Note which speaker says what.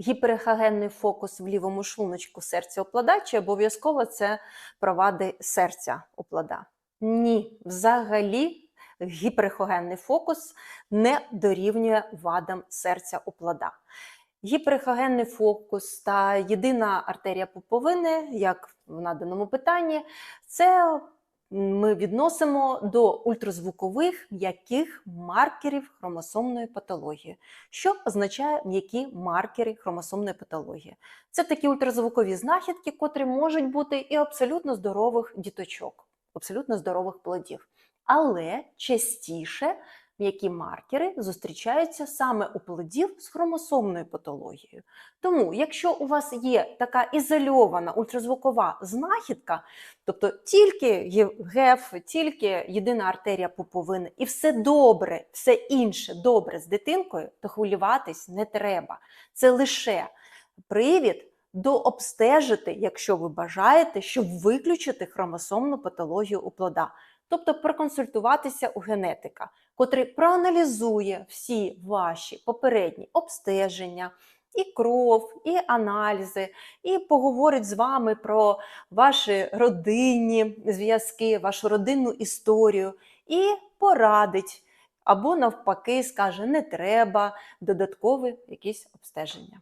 Speaker 1: гіперехогенний фокус в лівому шлуночку серця у чи обов'язково це провади серця у плода? Ні, взагалі гіперехогенний фокус не дорівнює вадам серця у плода. Гіперехогенний фокус та єдина артерія пуповини, як в наданому питанні, це ми відносимо до ультразвукових м'яких маркерів хромосомної патології. Що означає м'які маркери хромосомної патології? Це такі ультразвукові знахідки, котрі можуть бути і абсолютно здорових діточок, абсолютно здорових плодів. Але частіше м'які маркери зустрічаються саме у плодів з хромосомною патологією. Тому, якщо у вас є така ізольована ультразвукова знахідка, тобто тільки ГЕФ, тільки єдина артерія пуповини, і все добре, все інше добре з дитинкою, то хвилюватись не треба. Це лише привід дообстежити, якщо ви бажаєте, щоб виключити хромосомну патологію у плода. Тобто проконсультуватися у генетика, котрий проаналізує всі ваші попередні обстеження, і кров, і аналізи, і поговорить з вами про ваші родинні зв'язки, вашу родинну історію, і порадить. Або навпаки, скаже, не треба додаткові якісь обстеження.